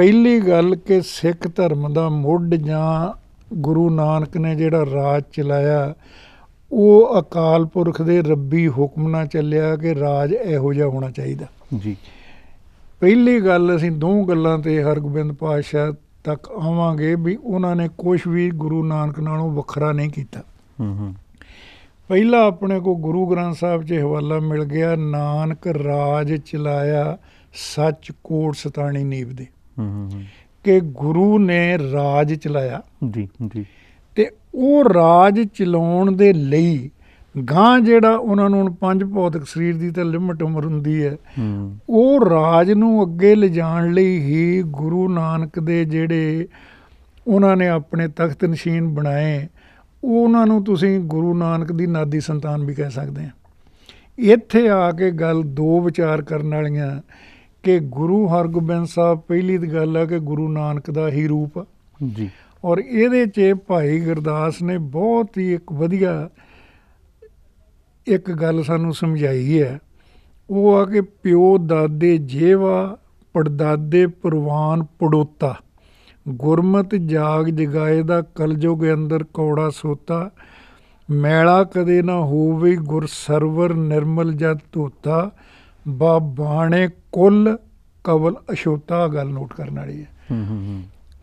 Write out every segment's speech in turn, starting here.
ਪਹਿਲੀ ਗੱਲ ਕਿ ਸਿੱਖ ਧਰਮ ਦਾ ਮੁੱਢ ਜਾਂ ਗੁਰੂ ਨਾਨਕ ਨੇ ਜਿਹੜਾ ਰਾਜ ਚਲਾਇਆ ਉਹ ਅਕਾਲ ਪੁਰਖ ਦੇ ਰੱਬੀ ਹੁਕਮ ਨਾਲ ਚੱਲਿਆ ਕਿ ਰਾਜ ਇਹੋ ਜਿਹਾ ਹੋਣਾ ਚਾਹੀਦਾ। ਜੀ। ਪਹਿਲੀ ਗੱਲ ਅਸੀਂ ਦੋ ਗੱਲਾਂ ਤੇ ਹਰਗੋਬਿੰਦ ਪਾਤਸ਼ਾਹ ਤੱਕ ਆਵਾਂਗੇ ਵੀ ਉਹਨਾਂ ਨੇ ਕੁਝ ਵੀ ਗੁਰੂ ਨਾਨਕ ਨਾਲੋਂ ਵੱਖਰਾ ਨਹੀਂ ਕੀਤਾ। ਹੂੰ ਹੂੰ। ਪਹਿਲਾ ਆਪਣੇ ਕੋ ਗੁਰੂ ਗ੍ਰੰਥ ਸਾਹਿਬ 'ਚ ਹਵਾਲਾ ਮਿਲ ਗਿਆ ਨਾਨਕ ਰਾਜ ਚਲਾਇਆ ਸੱਚ ਕੋਟ ਸਤਾਣੀ ਨੀਵ ਦੇ। ਕਿ ਗੁਰੂ ਨੇ ਰਾਜ ਚਲਾਇਆ। ਜੀ ਜੀ। ਤੇ ਉਹ ਰਾਜ ਚਲਾਉਣ ਦੇ ਲਈ ਗਾਂ ਜਿਹੜਾ ਉਹਨਾਂ ਨੂੰ ਪੰਜ ਭੌਤਿਕ ਸਰੀਰ ਦੀ ਤਾਂ ਲਿਮਟ ਉਮਰ ਹੁੰਦੀ ਹੈ ਉਹ ਰਾਜ ਨੂੰ ਅੱਗੇ ਲਿਜਾਣ ਲਈ ਹੀ ਗੁਰੂ ਨਾਨਕ ਦੇ ਜਿਹੜੇ ਉਹਨਾਂ ਨੇ ਆਪਣੇ ਤਖਤ ਨਸ਼ੀਨ ਬਣਾਏ ਉਹ ਉਹਨਾਂ ਨੂੰ ਤੁਸੀਂ ਗੁਰੂ ਨਾਨਕ ਦੀ ਨਾਦੀ ਸੰਤਾਨ ਵੀ ਕਹਿ ਸਕਦੇ ਆ। ਇੱਥੇ ਆ ਕੇ ਗੱਲ ਦੋ ਵਿਚਾਰ ਕਰਨ ਵਾਲੀਆਂ ਕਿ ਗੁਰੂ ਹਰਗੋਬਿੰਦ ਸਾਹਿਬ ਪਹਿਲੀ ਤਾਂ ਗੱਲ ਆ ਕਿ ਗੁਰੂ ਨਾਨਕ ਦਾ ਹੀ ਰੂਪ ਆ। ਜੀ। ਔਰ ਇਹਦੇ 'ਚ ਭਾਈ ਗੁਰਦਾਸ ਨੇ ਬਹੁਤ ਹੀ ਇੱਕ ਵਧੀਆ ਇੱਕ ਗੱਲ ਸਾਨੂੰ ਸਮਝਾਈ ਹੈ। ਉਹ ਆ ਕਿ ਪਿਓ ਦਾਦੇ ਜੇਵਾ ਪੜਦਾਦੇ ਪ੍ਰਵਾਨ ਪੜੋਤਾ ਗੁਰਮਤ ਜਾਗ ਜਗਾਏ ਦਾ ਕਲਯੁਗ ਅੰਦਰ ਕੌੜਾ ਸੋਤਾ ਮੈਲਾ ਕਦੇ ਨਾ ਹੋਵੇ ਗੁਰ ਸਰਵਰ ਨਿਰਮਲ ਜਦ ਧੋਤਾ ਬਾ ਬਾਣੇ ਕੁੱਲ ਕਵਲ ਅਛੋਤਾ ਗੱਲ ਨੋਟ ਕਰਨ ਵਾਲੀ ਹੈ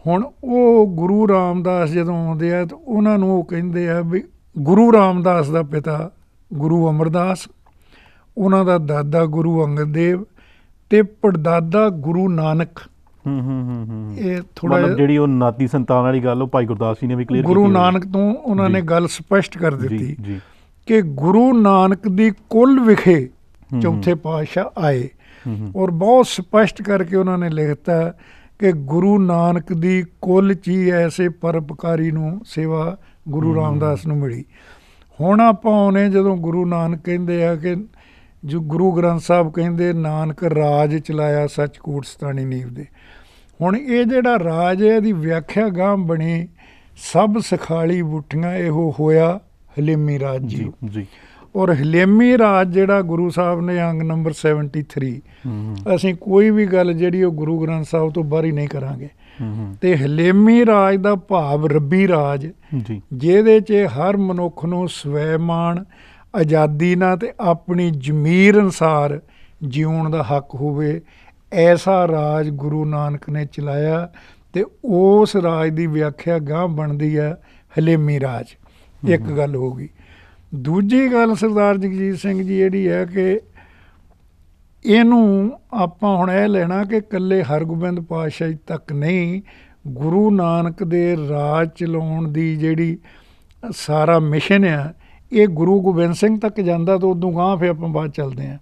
ਹੁਣ ਉਹ ਗੁਰੂ ਰਾਮਦਾਸ ਜਦੋਂ ਆਉਂਦੇ ਆ ਤਾਂ ਉਹਨਾਂ ਨੂੰ ਉਹ ਕਹਿੰਦੇ ਆ ਵੀ ਗੁਰੂ ਰਾਮਦਾਸ ਦਾ ਪਿਤਾ ਗੁਰੂ ਅਮਰਦਾਸ ਉਹਨਾਂ ਦਾ ਦਾਦਾ ਗੁਰੂ ਅੰਗਦ ਦੇਵ ਤੇ ਪੜਦਾਦਾ ਗੁਰੂ ਨਾਨਕ ਹੂੰ ਹੂੰ ਹੂੰ ਇਹ ਥੋੜਾ ਮਤਲਬ ਜਿਹੜੀ ਉਹ ਨਾਤੀ ਸੰਤਾਨ ਵਾਲੀ ਗੱਲ ਉਹ ਭਾਈ ਗੁਰਦਾਸ ਜੀ ਨੇ ਵੀ ਕਲੀਅਰ ਕੀਤੀ ਗੁਰੂ। ਨਾਨਕ ਤੋਂ ਉਹਨਾਂ ਨੇ। ਗੱਲ ਸਪਸ਼ਟ ਕਰ ਦਿੱਤੀ ਜੀ ਕਿ ਗੁਰੂ ਨਾਨਕ ਦੀ ਕੁੱਲ ਵਿਖੇ। ਚੌਥੇ ਪਾਤਸ਼ਾਹ ਆਏ। ਔਰ ਬਹੁਤ ਸਪਸ਼ਟ ਕਰਕੇ ਉਹਨਾਂ ਨੇ ਲਿਖਤਾ ਕਿ ਗੁਰੂ ਨਾਨਕ ਦੀ ਕੁੱਲ ਚੀ ਐਸੇ ਪਰਪਕਾਰੀ ਨੂੰ ਸੇਵਾ ਗੁਰੂ। ਰਾਮਦਾਸ ਨੂੰ ਮਿਲੀ। ਹੁਣ ਆਪਾਂ ਆਉਨੇ ਜਦੋਂ ਗੁਰੂ ਨਾਨਕ ਕਹਿੰਦੇ ਆ ਕਿ ਜੋ ਗੁਰੂ ਗ੍ਰੰਥ ਸਾਹਿਬ ਕਹਿੰਦੇ ਨਾਨਕ ਰਾਜ ਚਲਾਇਆ ਸੱਚਕੋਟ ਸਤਾਣੀ ਨੀਵ ਦੇ। ਹੁਣ ਇਹ ਜਿਹੜਾ ਰਾਜ ਹੈ ਇਹਦੀ ਵਿਆਖਿਆ ਗਾਂ ਬਣੀ ਸਭ ਸਖਾਲੀ ਬੁੱਠੀਆਂ ਇਹੋ ਹੋਇਆ ਹਲੇਮੀ ਰਾਜ ਜੀ। ਔਰ ਹਲੇਮੀ ਰਾਜ ਜਿਹੜਾ ਗੁਰੂ ਸਾਹਿਬ ਨੇ ਅੰਗ ਨੰਬਰ 73 ਹੂੰ ਹੂੰ। ਅਸੀਂ ਕੋਈ ਵੀ ਗੱਲ ਜਿਹੜੀ ਉਹ ਗੁਰੂ ਗ੍ਰੰਥ ਸਾਹਿਬ ਤੋਂ ਬਾਹਰੀ ਨਹੀਂ ਕਰਾਂਗੇ। ਹੂੰ ਹੂੰ। ਤੇ ਹਲੇਮੀ ਰਾਜ ਦਾ ਭਾਵ ਰੱਬੀ ਰਾਜ ਜਿਹਦੇ 'ਚ ਹਰ ਮਨੁੱਖ ਨੂੰ ਸਵੈਮਾਨ ਆਜ਼ਾਦੀ ਨਾਲ ਤੇ ਆਪਣੀ ਜ਼ਮੀਰ ਅਨਸਾਰ ਜਿਉਣ ਦਾ ਹੱਕ ਹੋਵੇ ਐਸਾ ਰਾਜ ਗੁਰੂ ਨਾਨਕ ਨੇ ਚਲਾਇਆ ਤੇ ਉਸ ਰਾਜ ਦੀ ਵਿਆਖਿਆ ਗਾਂ ਬਣਦੀ ਹੈ ਹਲੇਮੀ ਰਾਜ। ਇੱਕ। ਗੱਲ ਹੋ ਗਈ। ਦੂਜੀ ਗੱਲ ਸਰਦਾਰ ਜਗਜੀਤ ਸਿੰਘ ਜੀ ਜਿਹੜੀ ਹੈ ਕਿ ਇਹਨੂੰ ਆਪਾਂ ਹੁਣ ਇਹ ਲੈਣਾ ਕਿ ਕੱਲੇ ਹਰਗੋਬਿੰਦ ਪਾਤਸ਼ਾਹ ਤੱਕ ਨਹੀਂ, ਗੁਰੂ ਨਾਨਕ ਦੇ ਰਾਜ ਚਲਾਉਣ ਦੀ ਜਿਹੜੀ ਸਾਰਾ ਮਿਸ਼ਨ ਆ, ਇਹ ਗੁਰੂ ਗੋਬਿੰਦ ਸਿੰਘ ਤੱਕ ਜਾਂਦਾ ਤਾਂ ਉਦੋਂ ਗਾਂ ਫਿਰ ਆਪਾਂ ਬਾਅਦ ਚੱਲਦੇ ਆ।